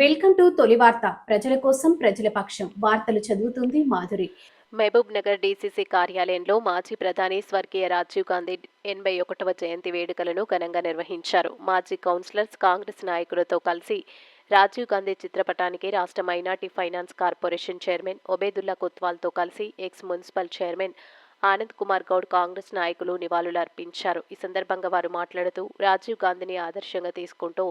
Welcome to తొలి వార్త. ప్రజల కోసం ప్రజల పక్షం. వార్తలు చదువుతుంది మాధురి. మహబూబ్ నగర్ డీసీసీ కార్యాలయంలో మాజీ ప్రధాని స్వర్గీయ రాజీవ్ గాంధీ ఎనభై ఒకటవ జయంతి వేడుకలను ఘనంగా నిర్వహించారు. మాజీ కౌన్సిలర్స్ కాంగ్రెస్ నాయకులతో కలిసి రాజీవ్ గాంధీ చిత్రపటానికి రాష్ట్ర minority finance corporation chairman Obedulla కొత్వాల్తో కలిసి ex municipal chairman Anand Kumar Goud Congress నాయకులు నివాళులు అర్పించారు ఈ సందర్భంగా వారు మాట్లాడుతూ రాజీవ్ గాంధీని ఆదర్శంగా తీసుకుంటూ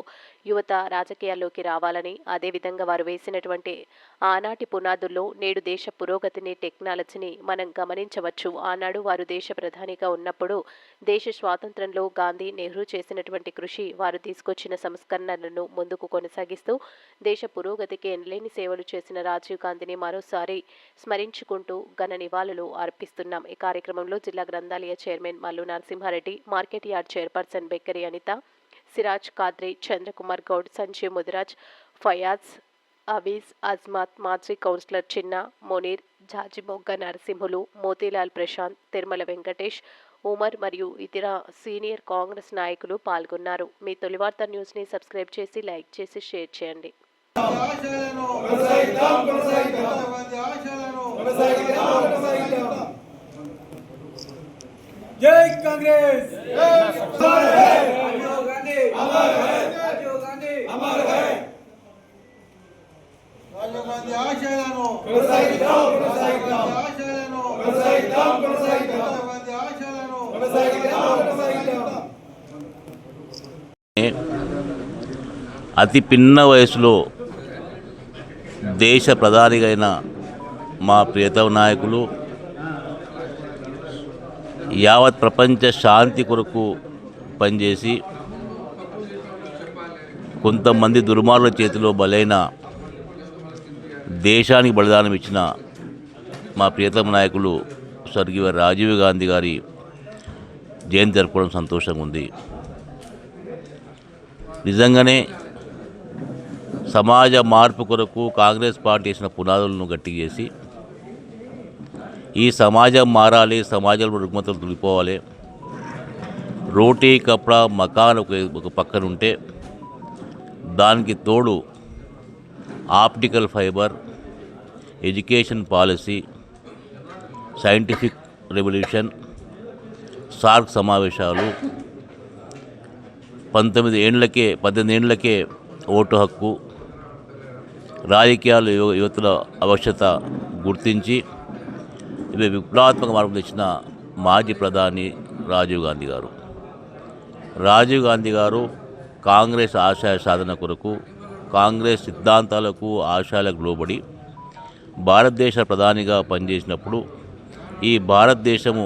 యువత రాజకీయాల్లోకి రావాలని అదేవిధంగా వారు వేసినటువంటి ఆనాటి పునాదుల్లో నేడు దేశ పురోగతిని టెక్నాలజీని మనం గమనించవచ్చు. ఆనాడు వారు దేశ ప్రధానిగా ఉన్నప్పుడు దేశ స్వాతంత్రంలో గాంధీ నెహ్రూ చేసినటువంటి కృషి వారు తీసుకొచ్చిన సంస్కరణలను ముందుకు కొనసాగిస్తూ దేశ పురోగతికి ఎనలేని సేవలు చేసిన రాజీవ్ గాంధీని మరోసారి స్మరించుకుంటూ ఘన నివాళులు అర్పిస్తున్నాం. ఈ కార్యక్రమంలో జిల్లా గ్రంథాలయ chairman Mallu Narasimhareddy market yard chairperson Bekkari Anitha Siraj Kadri Chandrakumar Goud Sanjeev Mudiraj Fayaz Aveez Azmath మాజీ కౌన్సిలర్ చిన్న మునీర్ జాజిమొగ్గ నరసింహులు మోతీలాల్ ప్రశాంత్ తిరుమల వెంకటేష్ ఉమర్ మరియు ఇతర సీనియర్ కాంగ్రెస్ నాయకులు పాల్గొన్నారు. మీ తొలివార్త న్యూస్ని సబ్స్క్రైబ్ చేసి లైక్ చేసి షేర్ చేయండి. జై కాంగ్రెస్ రాజీవ్ గాంధీ అమర్ హై రాజీవ్ గాంధీ అమర్ హై కొనసాగిద్దాం కొనసాగిద్దాం. కొనసాగిద్దాం కొనసాగిద్దాం. కొనసాగిద్దాం కొనసాగిద్దాం. అతి పిన్న వయసులో దేశ ప్రధానిగా అయిన మా ప్రియతమ నాయకులు యావత్ ప్రపంచ శాంతి కొరకు పనిచేసి కొంతమంది దుర్మార్గుల చేతిలో బలైన దేశానికి బలిదానం ఇచ్చిన మా ప్రియతమ నాయకులు స్వర్గీయ రాజీవ్ గాంధీ గారి జయంతి జరుపుకోవడం సంతోషంగా ఉంది. నిజంగానే సమాజ మార్పు కొరకు కాంగ్రెస్ పార్టీ చేసిన పునాదులను గట్టి చేసి ఈ సమాజం మారాలి సమాజంలో రుగ్మతలు తొలిపోవాలి రోటీ కప్డా మకాన్ ఒక ఒక పక్కన ఉంటే దానికి తోడు optical fibre education policy scientific revolution SAARC సమావేశాలు పంతొమ్మిది ఏండ్లకే పద్దెనిమిది ఏండ్లకే ఓటు హక్కు రాజకీయాలు యువ యువతుల అవశ్యత గుర్తించి ఇవి విప్లవాత్మక మార్పు తెచ్చిన మాజీ ప్రధాని రాజీవ్ గాంధీ గారు. రాజీవ్ గాంధీ గారు కాంగ్రెస్ ఆశయ సాధన కొరకు కాంగ్రెస్ సిద్ధాంతాలకు ఆశయాలకు లోబడి భారతదేశ ప్రధానిగా పనిచేసినప్పుడు ఈ భారతదేశము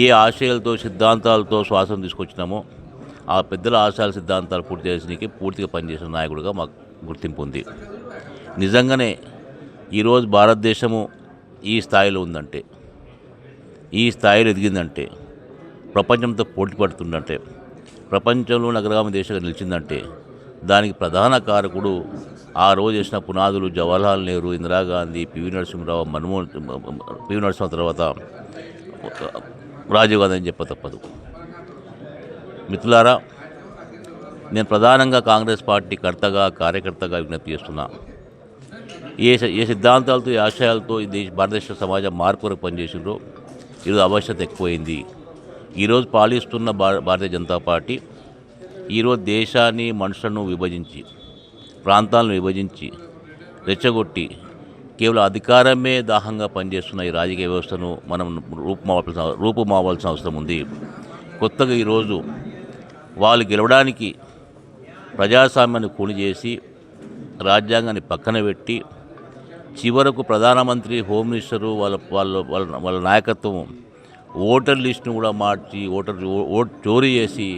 ఏ ఆశయాలతో సిద్ధాంతాలతో శ్వాసం తీసుకొచ్చినామో ఆ పెద్దల ఆశయాల సిద్ధాంతాలు పూర్తి చేసినకి పూర్తిగా పనిచేసిన నాయకుడిగా మాకు గుర్తింపు ఉంది. నిజంగానే ఈరోజు భారతదేశము ఈ స్థాయిలో ఉందంటే ఈ స్థాయిలో ఎదిగిందంటే ప్రపంచంతో పోటీ పడుతుందంటే ప్రపంచంలో నగరగామ దేశంగా నిలిచిందంటే దానికి ప్రధాన కారకుడు ఆ రోజు చేసిన పునాదులు జవహర్లాల్ నెహ్రూ ఇందిరాగాంధీ పివి నరసింహరావు మన్మోహన్ పివి నరసింహ తర్వాత రాజీవ్ గాంధీ అని చెప్ప తప్పదు. మిత్రులారా నేను ప్రధానంగా కాంగ్రెస్ పార్టీ కర్తగా కార్యకర్తగా విజ్ఞప్తి చేస్తున్నా. ఏ ఏ సిద్ధాంతాలతో ఏ ఆశయాలతో ఈ దేశ భారతదేశ సమాజం మార్పు వరకు పనిచేసిండ్రో ఈరోజు అవశ్యత ఎక్కువైంది. ఈరోజు పాలిస్తున్న భారతీయ జనతా పార్టీ ఈరోజు దేశాన్ని మనుషులను విభజించి ప్రాంతాలను విభజించి రెచ్చగొట్టి కేవలం అధికారమే దాహంగా పనిచేస్తున్న ఈ రాజకీయ వ్యవస్థను మనం రూపుమావాల్సిన రూపుమావాల్సిన అవసరం ఉంది. కొత్తగా ఈరోజు వాళ్ళు గెలవడానికి ప్రజాస్వామ్యాన్ని కూని చేసి రాజ్యాంగాన్ని పక్కన పెట్టి చివరకు ప్రధానమంత్రి హోమ్ మినిస్టరు వాళ్ళ వాళ్ళ వాళ్ళ వాళ్ళ నాయకత్వం ఓటర్ లిస్టును కూడా మార్చి ఓటర్ ఓట్ చోరీ చేసి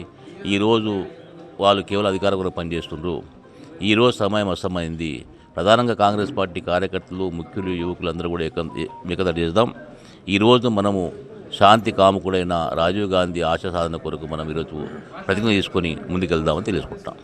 ఈరోజు వాళ్ళు కేవలం అధికారం కూడా పనిచేస్తుండ్రు. ఈరోజు సమయం అసమైంది ప్రధానంగా కాంగ్రెస్ పార్టీ కార్యకర్తలు ముఖ్యులు యువకులందరూ కూడా ఏకం ఏకత చేద్దాం. ఈరోజు మనము శాంతి కాముకుడైన రాజీవ్ గాంధీ ఆశ సాధన కొరకు మనం ఈరోజు ప్రతిజ్ఞ తీసుకొని ముందుకెళ్దామని తెలుసుకుంటాం